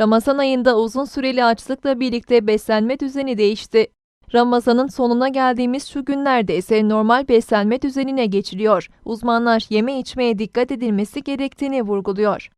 Ramazan ayında uzun süreli açlıkla birlikte beslenme düzeni değişti. Ramazanın sonuna geldiğimiz şu günlerde ise normal beslenme düzenine geçiliyor. Uzmanlar yeme içmeye dikkat edilmesi gerektiğini vurguluyor.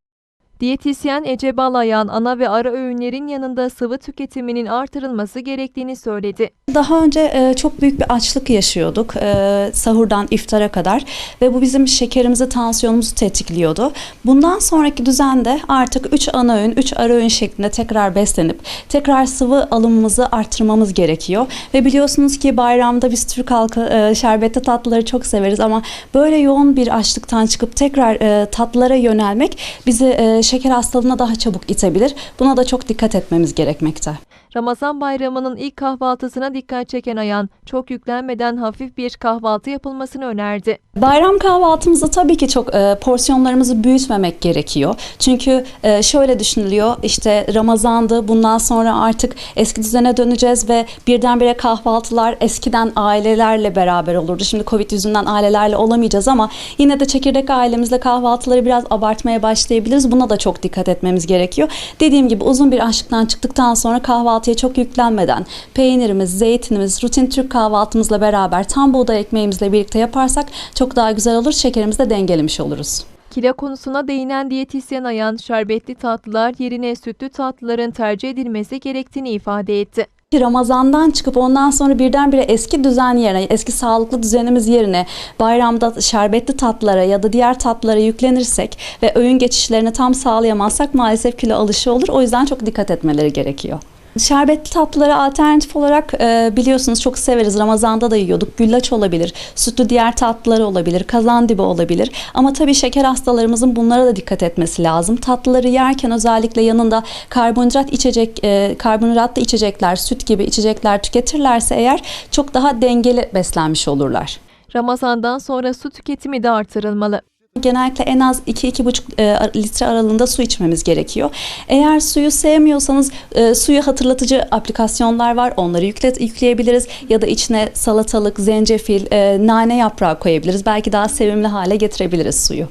Diyetisyen Ece Balayan ana ve ara öğünlerin yanında sıvı tüketiminin artırılması gerektiğini söyledi. Daha önce e, çok büyük bir açlık yaşıyorduk e, sahurdan iftara kadar ve bu bizim şekerimizi, tansiyonumuzu tetikliyordu. Bundan sonraki düzende artık 3 ana öğün, 3 ara öğün şeklinde tekrar beslenip tekrar sıvı alımımızı arttırmamız gerekiyor. Ve biliyorsunuz ki bayramda biz Türk halkı e, şerbetli tatlıları çok severiz ama böyle yoğun bir açlıktan çıkıp tekrar tatlılara yönelmek bizi şeker hastalığına daha çabuk itebilir. Buna da çok dikkat etmemiz gerekmekte. Ramazan bayramının ilk kahvaltısına dikkat çeken Ayan, çok yüklenmeden hafif bir kahvaltı yapılmasını önerdi. Bayram kahvaltımızda tabii ki çok e, porsiyonlarımızı büyütmemek gerekiyor. Çünkü e, şöyle düşünülüyor işte Ramazan'dı bundan sonra artık eski düzene döneceğiz ve birdenbire kahvaltılar eskiden ailelerle beraber olurdu. Şimdi Covid yüzünden ailelerle olamayacağız ama yine de çekirdek ailemizle kahvaltıları biraz abartmaya başlayabiliriz. Buna da çok dikkat etmemiz gerekiyor. Dediğim gibi uzun bir açlıktan çıktıktan sonra kahvaltıya çok yüklenmeden peynirimiz, zeytinimiz, rutin Türk kahvaltımızla beraber tam buğday ekmeğimizle birlikte yaparsak çok daha güzel olur. Şekerimizi de dengelemiş oluruz. Kilo konusuna değinen diyetisyen Ayan, şerbetli tatlılar yerine sütlü tatlıların tercih edilmesi gerektiğini ifade etti. Ramazandan çıkıp ondan sonra birdenbire eski düzen yerine, eski sağlıklı düzenimiz yerine bayramda şerbetli tatlılara ya da diğer tatlılara yüklenirsek ve öğün geçişlerini tam sağlayamazsak maalesef kilo alışı olur. O yüzden çok dikkat etmeleri gerekiyor. Şerbetli tatlılara alternatif olarak e, biliyorsunuz çok severiz. Ramazan'da da yiyorduk. Güllaç olabilir, sütlü diğer tatlılar olabilir, kazandibi olabilir. Ama tabii şeker hastalarımızın bunlara da dikkat etmesi lazım. Tatlıları yerken özellikle yanında karbonhidrat içecek, e, karbonhidratlı içecekler, süt gibi içecekler tüketirlerse eğer çok daha dengeli beslenmiş olurlar. Ramazandan sonra su tüketimi de artırılmalı. Genellikle en az 2-2,5 e, litre aralığında su içmemiz gerekiyor. Eğer suyu sevmiyorsanız e, suyu hatırlatıcı aplikasyonlar var. Onları yükle, yükleyebiliriz. Ya da içine salatalık, zencefil, e, nane yaprağı koyabiliriz. Belki daha sevimli hale getirebiliriz suyu.